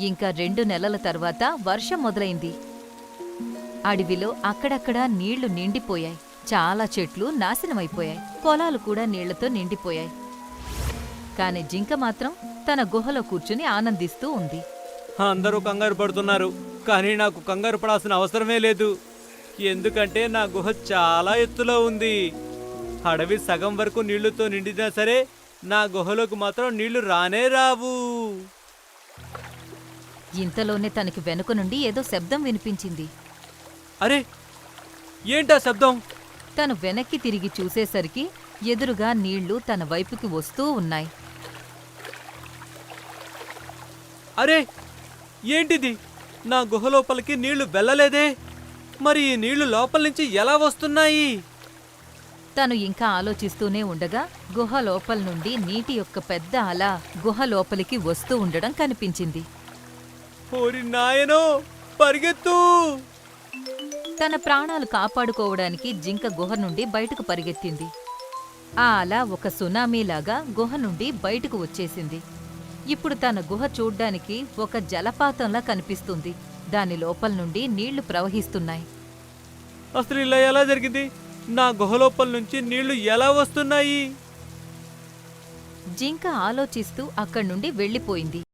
ఇంకా రెండు నెలల తర్వాత వర్షం మొదలైంది. అడవిలో అక్కడక్కడా నీళ్ళు నిండిపోయాయి. చాలా చెట్లు నాశనమైపోయాయి. పొలాలు కూడా నీళ్ళతో నిండిపోయాయి. కాని జింక మాత్రం తన గుహలో కూర్చుని ఆనందిస్తూ ఉంది. అందరూ కంగారు పడుతున్నారు. కానీ నాకు కంగారు పడాల్సిన అవసరమే లేదు. ఎందుకంటే నా గుహ చాలా ఎత్తులో ఉంది. అడవి సగం వరకు నీళ్ళతో నిండినా సరే నా గుహలోకి మాత్రం నీళ్ళు రానే రావు. ఇంతలోనే తనకి వెనుక నుండి ఏదో శబ్దం వినిపించింది. అరే ఏంటా శబ్దం? తను వెనక్కి తిరిగి చూసేసరికి ఎదురుగా నీళ్ళు తన వైపుకి వస్తూ ఉన్నాయి. అరే ఏంటిది? నా గుహ లోపలికి నీళ్ళు వెళ్ళలేదే? మరి ఈ నీళ్ళు లోపల నుంచి ఎలా వస్తున్నాయి? తను ఇంకా ఆలోచిస్తూనే ఉండగా గుహ లోపల నుండి నీటి యొక్క పెద్ద అల గుహ లోపలికి వస్తూ ఉండడం కనిపించింది. ఓరి నాయనో పరిగెత్తు. తన ప్రాణాలు కాపాడుకోవడానికి జింక గుహ నుండి బయటకు పరిగెత్తింది. ఆ అల ఒక సునామీలాగా గుహ నుండి బయటకు వచ్చేసింది. ఇప్పుడు తన గుహ చూడ్డానికి ఒక జలపాతంలా కనిపిస్తుంది. దాని లోపల నుండి నీళ్ళు ప్రవహిస్తున్నాయి. అసలు ఇలా ఎలా జరిగింది? నా గుహ లోపల నుంచి నీళ్ళు ఎలా వస్తున్నాయి? జింక ఆలోచిస్తూ అక్కడి నుండి వెళ్ళిపోయింది.